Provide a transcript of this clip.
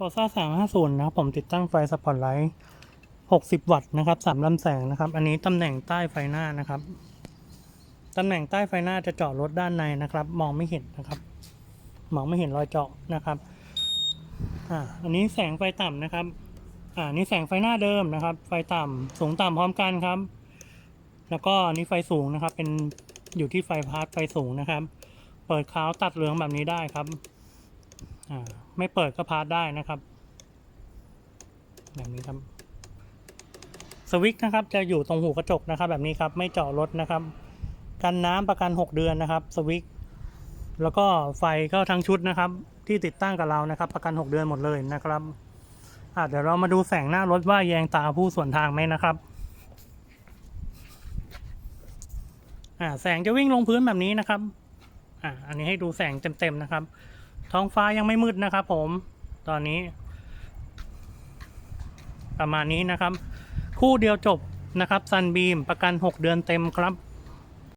Forza 350นะครับ ผมติดตั้งไฟสปอตไลท์60วัตต์นะครับสามลำแสงนะครับ อันนี้ตำแหน่งใต้ไฟหน้านะครับตำแหน่งใต้ไฟหน้าจะเจาะรถด้านในนะครับ มองไม่เห็นนะครับ มองไม่เห็นรอยเจาะนะครับอ่าอันนี้แสงไฟต่ำนะครับอ่านี่แสงไฟหน้าเดิมนะครับ ไฟต่ำสูงต่ำพร้อมกันครับ แล้วก็อันนี้ไฟสูงนะครับ เป็นอยู่ที่ไฟพาร์ทไฟสูงนะครับ เปิดขาวตัดเหลืองแบบนี้ได้ครับ ไม่เปิดก็พาร์ทได้นะครับแบบนี้ครับสวิตช์นะครับจะอยู่ตรงหูกระจกนะครับ แบบนี้ครับไม่เจาะรถนะครับ กันน้ำประกัน 6 เดือนนะครับสวิตช์แล้วก็ไฟก็ทั้งชุดนะครับ ที่ติดตั้งกับเรานะครับ ประกัน 6 เดือนหมดเลยนะครับอะเดี๋ยวเรามาดูแสงหน้ารถว่าแยงตาผู้ส่วนทางไหมนะครับอ่าแสงจะวิ่งลงพื้นแบบนี้นะครับอ่าอันนี้ให้ดูแสงเต็มๆนะครับ ท้องฟ้ายังไม่มืดนะครับผม ตอนนี้ ประมาณนี้นะครับ คู่เดียวจบนะครับซันบีมประกัน 6 เดือนเต็มครับ